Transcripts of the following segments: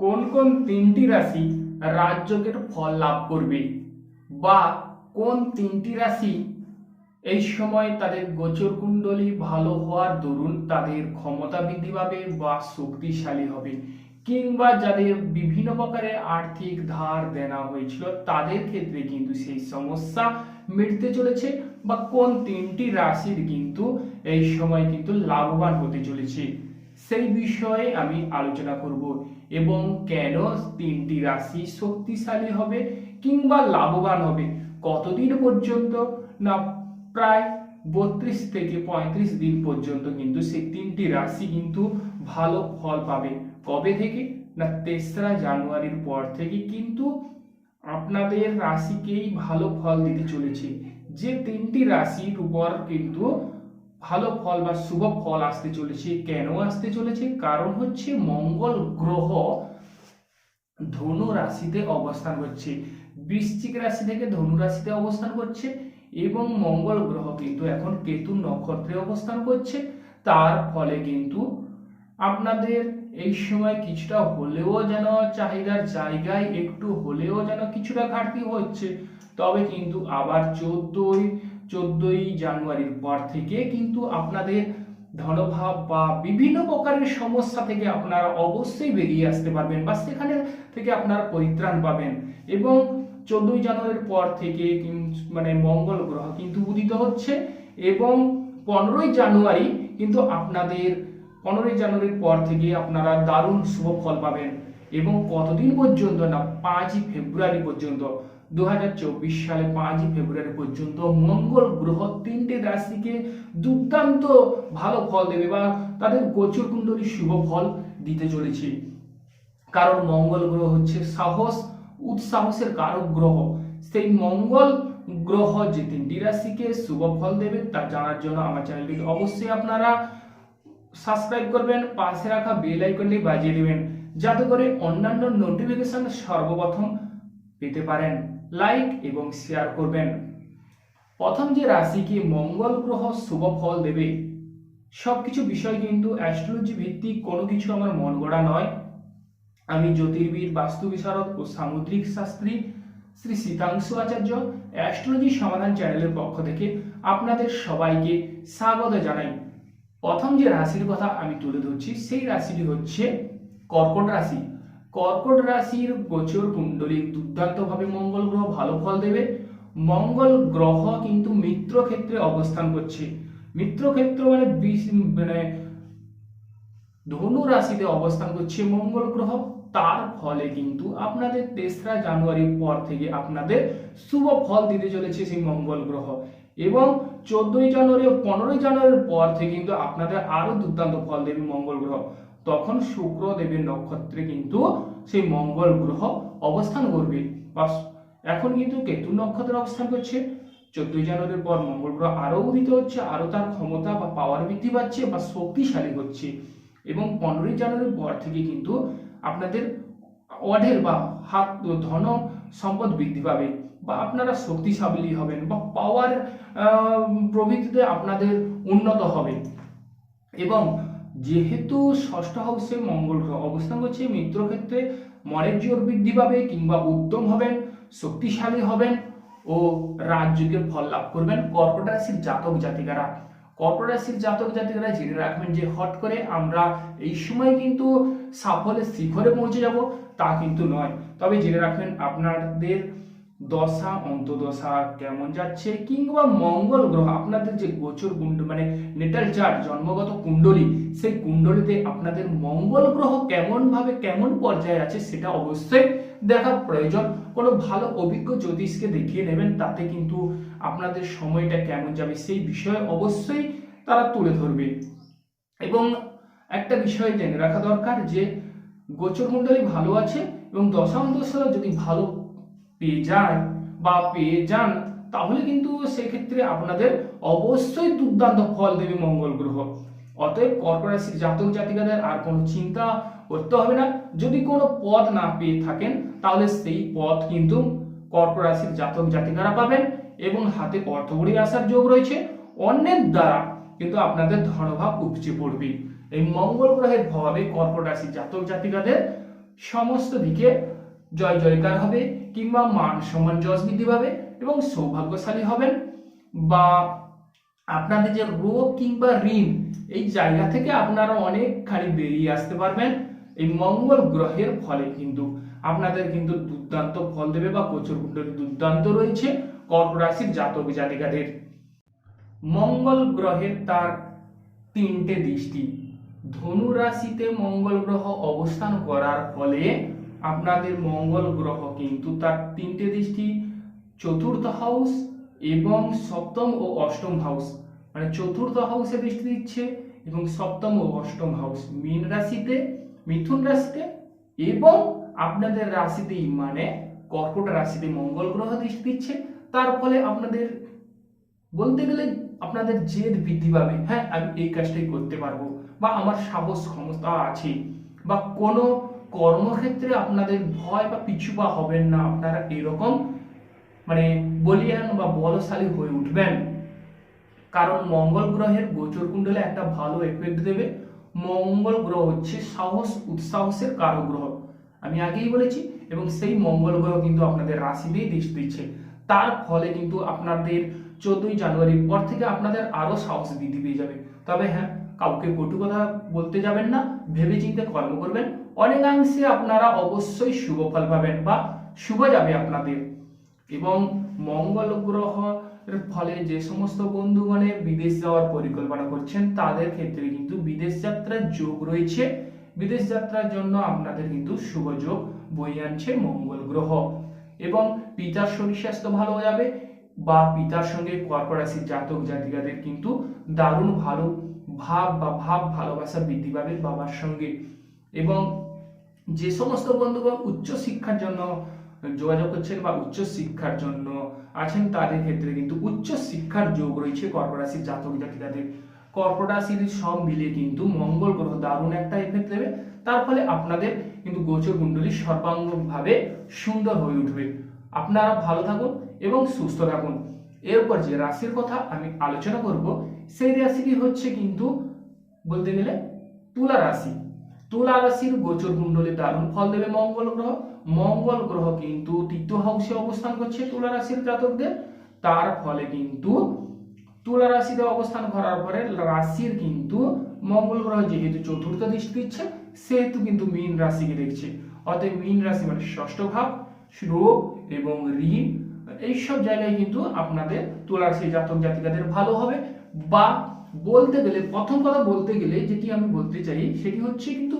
কোন কোন তিনটি রাশি রাজযোগের ফল লাভ করবে বা কোন তিনটি রাশি এই সময় তাদের গোচর কুণ্ডলী ভালো হওয়ার দরুন তাদের ক্ষমতা বৃদ্ধি পাবে বা শক্তিশালী হবে কিংবা যাদের বিভিন্ন প্রকারের আর্থিক ধার দেনা হয়েছিল, তাদের ক্ষেত্রে কিন্তু সেই সমস্যা মিটতে চলেছে বা কোন তিনটি রাশির কিন্তু এই সময় কিন্তু লাভবান হতে চলেছে। সেই বিষয়ে আমি আলোচনা করব এবং কেন তিনটি রাশি শক্তিশালী হবে কিংবা লাভবান হবে? কতদিন পর্যন্ত? না, প্রায় বত্রিশ থেকে পঁয়ত্রিশ দিন পর্যন্ত কিন্তু সেই তিনটি রাশি কিন্তু ভালো ফল পাবে। কবে থেকে? না, তেসরা জানুয়ারির পর থেকে কিন্তু আপনাদের রাশিকেই ভালো ফল দিতে চলেছে। যে তিনটি রাশির উপর কিন্তু ভালো ফল বা শুভ ফল আসতে চলেছে, কেন আসতে চলেছে? কারণ হচ্ছে মঙ্গল গ্রহ ধনু রাশিতে অবস্থান করছে। বৃশ্চিক রাশি থেকে ধনু রাশিতে অবস্থান করছে এবং মঙ্গল গ্রহ কিন্তু এখন কেতু নক্ষত্রে অবস্থান করছে। তার ফলে কিন্তু আপনাদের এই সময় কিছুটা হলেও যেন চাহিদার জায়গায় একটু হলেও যেন কিছুটা ঘাটতি হচ্ছে। তবে কিন্তু আবার চোদ্দই চোদ্দই জানুয়ারির পর থেকে কিন্তু আপনাদের ধনভাব বা বিভিন্ন প্রকারের সমস্যা থেকে আপনারা অবশ্যই বেরিয়ে আসতে পারবেন বা সেখানে থেকে আপনারা পরিত্রাণ পাবেন। এবং চোদ্দই জানুয়ারির পর থেকে মানে মঙ্গল গ্রহ কিন্তু উদিত হচ্ছে এবং পনেরোই জানুয়ারি কিন্তু আপনাদের পনেরোই জানুয়ারির পর থেকে আপনারা দারুণ শুভ ফল পাবেন এবং কতদিন পর্যন্ত না? পাঁচই ফেব্রুয়ারি পর্যন্ত। দু হাজার চব্বিশ সালে পাঁচই ফেব্রুয়ারি পর্যন্ত মঙ্গল গ্রহ তিনটে রাশিকে দুর্দান্ত ভালো ফল দেবে বা তাদের গোচর কুণ্ডলী শুভ ফল দিতে চলেছে। কারণ মঙ্গল গ্রহ হচ্ছে সাহস, উৎসাহসের কারক গ্রহ। সেই মঙ্গল গ্রহ যে তিনটি রাশিকে শুভ ফল দেবে তা জানার জন্য আমার চ্যানেলটিকে অবশ্যই আপনারা সাবস্ক্রাইব করবেন, পাশে রাখা বেল আইকনটি বাজিয়ে দেবেন, যাতে করে অন্যান্য নোটিফিকেশন সর্বপ্রথম পেতে পারেন। লাইক এবং শেয়ার করবেন। প্রথম যে রাশিকে মঙ্গল গ্রহ শুভ ফল দেবে, সবকিছু বিষয় কিন্তু অ্যাস্ট্রোলজি ভিত্তিক কোনো কিছু আমার মন গড়া নয়। আমি জ্যোতির্বিদ, বাস্তু বিশারদ ও সামুদ্রিক শাস্ত্রী শ্রী শীতাংশু আচার্য অ্যাস্ট্রোলজি সমাধান চ্যানেলের পক্ষ থেকে আপনাদের সবাইকে স্বাগত জানাই। প্রথম যে রাশির কথা আমি তুলে ধরছি, সেই রাশিটি হচ্ছে কর্কট রাশি। কর্কট রাশির গোচর কুণ্ডলী দুর্দান্তভাবে মঙ্গল গ্রহ ভালো ফল দেবে। মঙ্গল গ্রহ কিন্তু মিত্র ক্ষেত্রে অবস্থান করছে। মিত্র ক্ষেত্র মানে মানে ধনু রাশিতে অবস্থান করছে মঙ্গল গ্রহ। তার ফলে কিন্তু আপনাদের তেসরা জানুয়ারির পর থেকে আপনাদের শুভ ফল দিতে চলেছে সেই মঙ্গল গ্রহ। এবং চোদ্দই জানুয়ারি ও পনেরোই জানুয়ারির পর থেকে কিন্তু আপনাদের আরও দুর্দান্ত ফল দেবে মঙ্গল গ্রহ। তখন শুক্র দেবের নক্ষত্রে কিন্তু সেই মঙ্গল গ্রহ অবস্থান করবে। বা এখন কিন্তু কেতু নক্ষত্রে অবস্থান করছে। চোদ্দই জানুয়ারির পর মঙ্গল গ্রহ আরও উদিত হচ্ছে আরও তার ক্ষমতা বা পাওয়ার বৃদ্ধি পাচ্ছে বা শক্তিশালী হচ্ছে। এবং পনেরোই জানুয়ারির পর থেকে কিন্তু আপনাদের অঢেল বা হাত, ধন সম্পদ বৃদ্ধি পাবে বা আপনারা শক্তিশালী হবেন বা পাওয়ার প্রভৃতিতে আপনাদের উন্নত হবে এবং যেহেতু ষষ্ঠ হাউসে মঙ্গল গ্রহ অবস্থান করছে, মিত্র ক্ষেত্রে মনের জোর বৃদ্ধি পাবে কিংবা উদ্যম হবেন, শক্তিশালী হবেন ও রাজযোগের ফল লাভ করবেন। কর্কট রাশির জাতক জাতিকারা, কর্কট রাশির জাতক জাতিকারা জেনে রাখবেন যে হট করে আমরা এই সময় কিন্তু সাফল্যের শিখরে পৌঁছে যাব, তা কিন্তু নয়। তবে জেনে রাখবেন আপনাদের দশা, অন্তদশা কেমন যাচ্ছে? কিংবা মঙ্গল গ্রহ, আপনাদের যে গোচর কুণ্ড মানে নেটাল চার্ট, জন্মগত কুণ্ডলী, সেই কুণ্ডলীতে আপনাদের মঙ্গল গ্রহ কেমন ভাবে কেমন পর্যায়ে আছে সেটা অবশ্যই দেখা প্রয়োজন। কোনো ভালো অভিজ্ঞ জ্যোতিষকে দেখিয়ে নেবেন, তাতে কিন্তু আপনাদের সময়টা কেমন যাবে, সেই বিষয়ে অবশ্যই তারা তুলে ধরবে। এবং একটা বিষয় জেনে রাখা দরকার যে গোচর কুণ্ডলী ভালো আছে এবং দশা অন্তঃসা যদি ভালো পেয়ে যায় বা পেয়ে যান, তাহলে কিন্তু সেক্ষেত্রে আপনাদের অবশ্যই দুর্দান্ত ফল দেবে মঙ্গল গ্রহ। অতএব কর্ক রাশির জাতক জাতিকাদের আর কোনো চিন্তা করতে হবে না। যদি কোনো পদ না পেয়ে থাকেন, তাহলে সেই পদ কিন্তু কর্ক রাশির জাতক জাতিকারা পাবেন এবং হাতে অর্থকড়ি আসার যোগ রয়েছে। অন্যের দ্বারা কিন্তু আপনাদের ধনভাব উপচে পড়বে। এই মঙ্গল গ্রহের প্রভাবে কর্কট রাশির জাতক জাতিকাদের সমস্ত দিকে জয় জয়কার হবে কিংবা মান সম্মান যশ বৃদ্ধি পাবে এবং সৌভাগ্যশালী হবেন। বা আপনাদের যে রোগ কিংবা ঋণ, এই জায়গা থেকে আপনারা অনেকখানি বেরিয়ে আসতে পারবেন। এই মঙ্গল গ্রহের ফলে কিন্তু আপনাদের কিন্তু দুর্দান্ত ফল দেবে বা প্রচুর কুণ্ডলী দুর্দান্ত রয়েছে কর্ক রাশির জাতক জাতিকাদের। মঙ্গল গ্রহের তার তিনটে দৃষ্টি, ধনু রাশিতে মঙ্গল গ্রহ অবস্থান করার ফলে আপনাদের মঙ্গল গ্রহ কিন্তু তার তিনটে দৃষ্টি, চতুর্থ হাউস এবং সপ্তম ও অষ্টম হাউস মানে চতুর্থ হাউসে দৃষ্টি দিচ্ছে এবং সপ্তম ও অষ্টম হাউস মীন রাশিতে, মিথুন রাশিতে এবং আপনাদের রাশিতেই মানে কর্কট রাশিতে মঙ্গল গ্রহ দৃষ্টি দিচ্ছে। তার ফলে আপনাদের, বলতে গেলে আপনাদের জেদ বৃদ্ধি পাবে। হ্যাঁ আমি এই কাজটাই করতে পারব। বা আমার সাহস ক্ষমতা আছে। বা কোনো কর্মক্ষেত্রে আপনাদের ভয় বা পিছু পা হবেন না, আপনারা এরকম মানে বলিয়ান বা বলশালী হয়ে উঠবেন। কারণ মঙ্গল গ্রহের গোচর কুণ্ডলে একটা ভালো এফেক্ট দেবে। মঙ্গল গ্রহ হচ্ছে সাহস, উৎসাহসের কারক গ্রহ। আমি আগেই বলেছি, এবং সেই মঙ্গল গ্রহ কিন্তু আপনাদের রাশিতেই দৃষ্টি দিচ্ছে। তার ফলে কিন্তু আপনাদের চোদ্দই জানুয়ারির পর থেকে আপনাদের আরও সাহস বৃদ্ধি পেয়ে যাবে। তবে হ্যাঁ কাউকে কটু কথা বলতে যাবেন না ভেবে চিন্তে কর্ম করবেন। অনেকাংশে আপনারা অবশ্যই শুভ ফল পাবেন বা শুভ যাবে আপনাদের। এবং মঙ্গল গ্রহের ফলে যে সমস্ত বন্ধুগণের বিদেশ যাওয়ার পরিকল্পনা করছেন, তাদের ক্ষেত্রে কিন্তু বিদেশ যাত্রার যোগ রয়েছে। বিদেশ যাত্রার জন্য আপনাদের কিন্তু শুভ যোগ বয়ে আনছে মঙ্গল গ্রহ। এবং পিতার শরীর স্বাস্থ্য ভালো যাবে বা পিতার সঙ্গে কর্ক জাতক জাতিকাদের কিন্তু দারুণ ভালো ভাব বা ভাব ভালোবাসা বৃদ্ধি পাবে বাবার সঙ্গে। এবং যে সমস্ত বন্ধুগণ উচ্চ শিক্ষার জন্য যোগাযোগ করছেন বা উচ্চ শিক্ষার জন্য আছেন, তাদের ক্ষেত্রে কিন্তু উচ্চ শিক্ষার যোগ রয়েছে কর্ক রাশির জাতক জাতিকাদের। কর্ক সব মিলিয়ে কিন্তু মঙ্গল গ্রহ দারুণ একটা এফেক্ট দেবে। তার ফলে আপনাদের কিন্তু গোচর কুণ্ডলী সর্বাঙ্গভাবে সুন্দর হয়ে উঠবে। আপনারা ভালো থাকুন এবং সুস্থ থাকুন। এরপর যে রাশির কথা আমি আলোচনা করব, সেই রাশিটি হচ্ছে কিন্তু বলতে গেলে তুলা রাশি। তুলা রাশির গোচর কুণ্ডলী দারুণ ফল দেবে মঙ্গল গ্রহ। মঙ্গল গ্রহ কিন্তু তৃতীয় হাউসে অবস্থান করছে তুলা রাশির জাতকদের। তার ফলে কিন্তু তুলা রাশিতে অবস্থান করার পরে রাশির কিন্তু মঙ্গল গ্রহ যেহেতু চতুর্থ দৃষ্টি দিচ্ছে, সেহেতু কিন্তু মীন রাশিকে দেখছে। অতএব মীন রাশি মানে ষষ্ঠ ভাব, রোগ এবং ঋণ, এইসব জায়গায় কিন্তু আপনাদের তুলা রাশি জাতক জাতিকাদের ভালো হবে বা বলতে গেলে, প্রথম কথা বলতে গেলে যেটি আমি বলতে চাই, সেটি হচ্ছে কিন্তু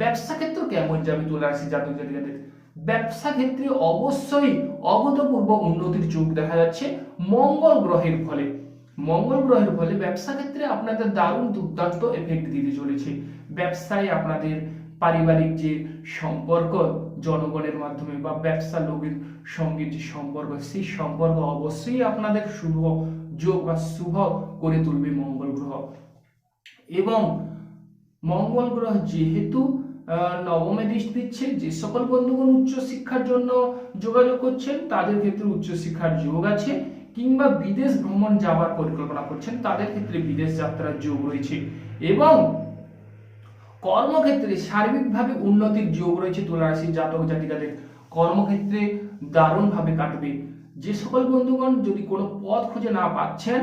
ব্যবসা ক্ষেত্র কেমন যাবে তুলা রাশি জাতক জাতিকাদের ব্যবসা ক্ষেত্রে অবশ্যই অভূতপূর্ব উন্নতির যোগ দেখা যাচ্ছে মঙ্গল গ্রহের ফলে। মঙ্গল গ্রহের ফলে ব্যবসা ক্ষেত্রে আপনাদের দারুণ দুর্দান্ত এফেক্ট দিতে চলেছে। ব্যবসায় আপনাদের পারিবারিক যে সম্পর্ক জনগণের মাধ্যমে বা ব্যবসা লোকের সঙ্গে যে সম্পর্ক, সেই সম্পর্ক অবশ্যই আপনাদের শুভ যোগ বা শুভ করে তুলবে মঙ্গল গ্রহ। এবং মঙ্গল গ্রহ যেহেতু নবমে দৃষ্টি দিচ্ছে, যে সকল বন্ধুগণ উচ্চ শিক্ষার জন্য যোগাযোগ করছেন, তাদের ক্ষেত্রে উচ্চ শিক্ষার যোগ আছে, কিংবা বিদেশ ভ্রমণ যাওয়ার পরিকল্পনা করছেন, তাদের ক্ষেত্রে বিদেশ যাত্রার যোগ রয়েছে। এবং কর্মক্ষেত্রে সার্বিকভাবে উন্নতির যোগ রয়েছে তুলা রাশির জাতক জাতিকাদের কর্মক্ষেত্রে দারুণভাবে কাটবে। যে সকল বন্ধুগণ যদি কোনো পদ খুঁজে না পাচ্ছেন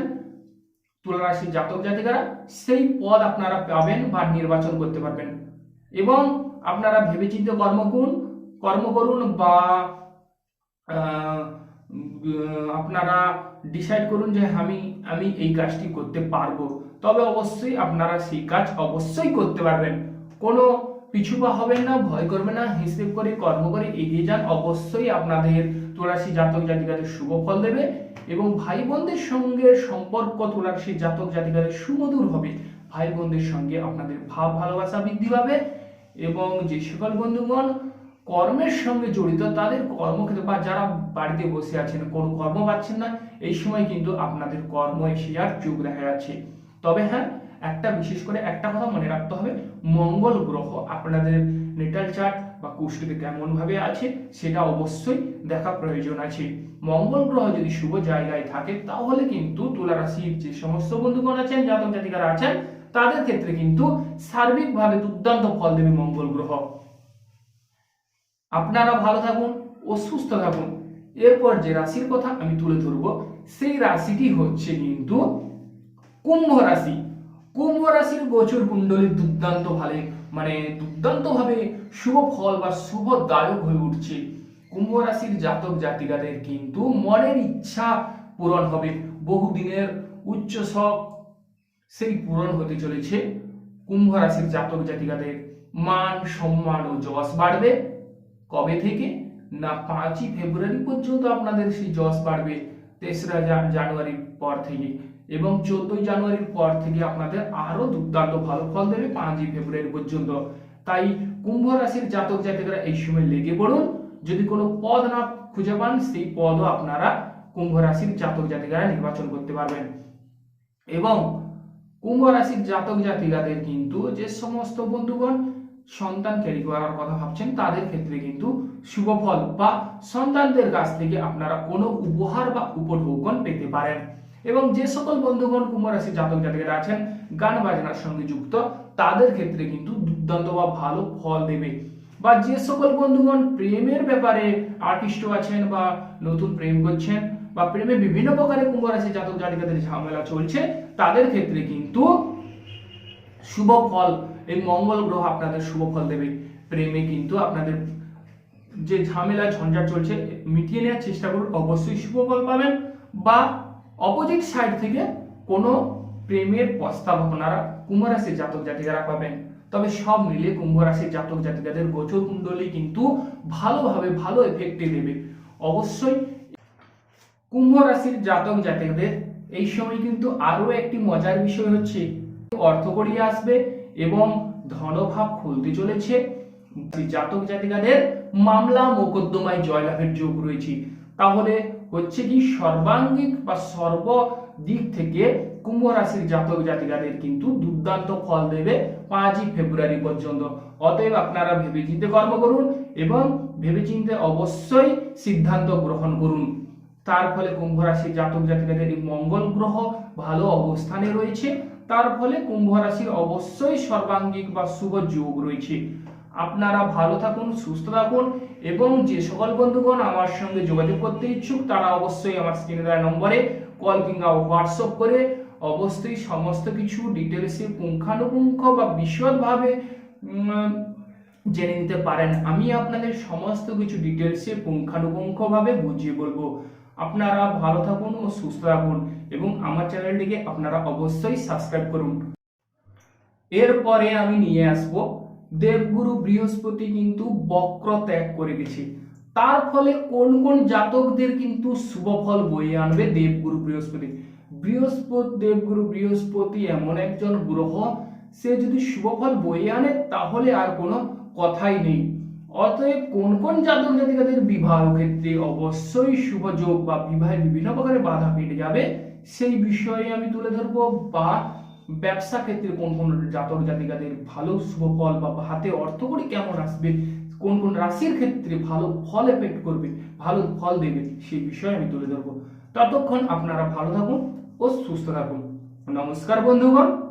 তুলা রাশির জাতক জাতিকারা, সেই পদ আপনারা পাবেন বা নির্বাচন করতে পারবেন। এবং আপনারা ভেবেচিন্তে কর্ম করুন কর্ম করুন বা আপনারা ডিসাইড করুন যে আমি আমি এই কাজটি করতে পারব। তবে অবশ্যই আপনারা সেই কাজ অবশ্যই করতে পারবেন। কোনো পিছুপা হবেন না, ভয় করবেন না, হিসেব করে কর্ম করে এগিয়ে যান। অবশ্যই আপনাদের তুলাসী জাতক জাতিকাদের শুভ ফল দেবে এবং ভাই বোনদের সঙ্গে সম্পর্ক তুলাসী জাতক জাতিকাদের সুমধুর হবে। ভাই বোনদের সঙ্গে আপনাদের ভাব ভালোবাসা বৃদ্ধি পাবে এবং যে সকল বন্ধুগণ কর্মের সঙ্গে জড়িত, তাদের কর্মক্ষেত্রে বা যারা বাড়িতে বসে আছেন, কোনো কর্ম পাচ্ছেন না, এই সময় কিন্তু আপনাদের কর্ম এসে আর যোগ দেখা যাচ্ছে। তবে হ্যাঁ একটা বিশেষ করে একটা কথা মনে রাখতে হবে। মঙ্গল গ্রহ, আপনাদের নেটাল চার্ট বা কুষ্টিতে কেমন ভাবে আছে, সেটা অবশ্যই দেখা প্রয়োজন আছে। মঙ্গল গ্রহ যদি শুভ জায়গায় থাকে, তাহলে কিন্তু তুলা রাশির যে সমস্ত বন্ধুগণ আছেন, জাতক জাতিকারা আছেন, তাদের ক্ষেত্রে কিন্তু সার্বিকভাবে দুর্দান্ত ফল দেবে মঙ্গল গ্রহ। আপনারা ভালো থাকুন ও সুস্থ থাকুন। এরপর যে রাশির কথা আমি তুলে ধরব, সেই রাশিটি হচ্ছে কিন্তু কুম্ভ রাশি। কুম্ভ রাশির গোচর কুণ্ডলী দুর্দান্ত ভাবে মানে দুর্দান্ত ভাবে শুভ ফল বা শুভদায়ক হয়ে উঠছে। কুম্ভ রাশির জাতক জাতিকাদের কিন্তু মনের ইচ্ছা পূরণ হবে। বহুদিনের উচ্চ শখ সেই পূরণ হতে চলেছে। কুম্ভ রাশির জাতক জাতিকাদের মান, সম্মান ও যশ বাড়বে। কবে থেকে? না পাঁচই ফেব্রুয়ারি পর্যন্ত আপনাদের সেই যশ বাড়বে। তেসরা জানুয়ারির পর থেকে। এবং চোদ্দই জানুয়ারির পর থেকে আপনাদের আরও দুর্দান্ত ভালো ফল দেবে পাঁচই ফেব্রুয়ারি পর্যন্ত। তাই কুম্ভ রাশির জাতক জাতিকারা এই সময় লেগে পড়ুন। যদি কোনো পদ না খুঁজে পান, সেই পদও আপনারা কুম্ভ রাশির জাতক জাতিকারা নির্বাচন করতে পারবেন। এবং কুম্ভ রাশির জাতক জাতিকাদের কিন্তু যে সমস্ত বন্ধুগণ সন্তান ক্যারি করার কথা ভাবছেন, তাদের ক্ষেত্রে কিন্তু শুভ ফল বা সন্তানদের কাছ থেকে আপনারা কোনো উপহার বা উপঢৌকন পেতে পারেন। এবং যে সকল বন্ধুগণ কুম্ভ রাশির জাতক জাতিকারা আছেন, গান বাজনার সঙ্গে যুক্ত, তাদের ক্ষেত্রে কিন্তু দুর্দান্ত বা ভালো ফল দেবে। বা যে সকল বন্ধুগণ প্রেমের ব্যাপারে আকৃষ্ট আছেন বা নতুন প্রেম করছেন, বা প্রেমে বিভিন্ন প্রকারের কুম্ভ রাশি জাতক জাতিকাদের ঝামেলা চলছে, তাদের ক্ষেত্রে কিন্তু শুভ ফল এই মঙ্গল গ্রহ আপনাদের শুভ ফল দেবে। প্রেমে কিন্তু আপনাদের যে ঝামেলা ঝঞ্ঝাট চলছে, মিটিয়ে নেওয়ার চেষ্টা করুন, অবশ্যই শুভ ফল পাবেন, বা অপোজিট সাইড থেকে কোনো প্রেমের প্রস্তাব আপনারা কুম্ভ রাশির জাতক জাতিকারা পাবেন। তবে সব মিলে কুম্ভ রাশির জাতক জাতিকাদের গোচর কুণ্ডলী কিন্তু ভালোভাবে ভালো এফেক্টে দেবে। অবশ্যই কুম্ভ রাশির জাতক জাতকদের এই সময় কিন্তু আরও একটি মজার বিষয় হচ্ছে, অর্থ করিয়ে আসবে এবং ধনভাব খুলতে চলেছে। জাতক জাতিকাদের মামলা মোকদ্দমায় জয়লাভের যোগ রয়েছে। তাহলে হচ্ছে কি সর্বাঙ্গিক বা সর্ব দিক থেকে কুম্ভ রাশির জাতক জাতিকাদের কিন্তু দুর্দান্ত ফল দেবে পাঁচই ফেব্রুয়ারি পর্যন্ত। অতএব আপনারা ভেবেচিন্তে কর্ম করুন এবং ভেবেচিন্তে অবশ্যই সিদ্ধান্ত গ্রহণ করুন। তার ফলে কুম্ভ রাশির জাতক জাতিকাদের এই মঙ্গল গ্রহ ভালো অবস্থানে রয়েছে। তার ফলে কুম্ভ রাশির অবশ্যই সর্বাঙ্গিক বা শুভ যোগ রয়েছে। আপনারা ভালো থাকুন, সুস্থ থাকুন এবং যে সকল বন্ধুগণ আমার সঙ্গে যোগাযোগ করতে ইচ্ছুক, তারা অবশ্যই আমার স্ক্রিনে দেওয়া নম্বরে কল কিংবা হোয়াটসঅ্যাপ করে অবশ্যই সমস্ত কিছু ডিটেলসে পুঙ্খানুপুঙ্খ বা বিশদভাবে জেনে নিতে পারেন। আমি আপনাদের সমস্ত কিছু ডিটেলসে পুঙ্খানুপুঙ্খভাবে বুঝিয়ে বলব। আপনারা ভালো থাকুন ও সুস্থ থাকুন এবং আমার চ্যানেলটিকে আপনারা অবশ্যই সাবস্ক্রাইব করুন। এরপরে আমি নিয়ে আসব দেবগুরু বৃহস্পতি কিন্তু বক্র ত্যাগ করে গেছে। তার ফলে কোন কোন জাতকদের কিন্তু শুভ ফল বয়ে আনবে দেবগুরু বৃহস্পতি। বৃহস্পতি, দেবগুরু বৃহস্পতি এমন একজন গ্রহ, সে যদি শুভ ফল বয়ে আনে তাহলে আর কোনো কথাই নেই। অতএব কোন কোন জাতক জাতিকাদের বিবাহ ক্ষেত্রে অবশ্যই শুভ যোগ বা বিবাহের বিভিন্ন প্রকারের বাধা পেটে যাবে, সেই বিষয়ে আমি তুলে ধরবো বা ব্যবসা ক্ষেত্রে কোন কোন জাতক জাতিকাদের ভালো শুভ ফল বা হাতে অর্থকরী কেমন আসবে, কোন কোন রাশির ক্ষেত্রে ভালো ফল এফেক্ট করবে, ভালো ফল দেবে সেই বিষয়ে আমি তুলে ধরবো। ততক্ষণ আপনারা ভালো থাকুন ও সুস্থ থাকুন। নমস্কার বন্ধুগণ।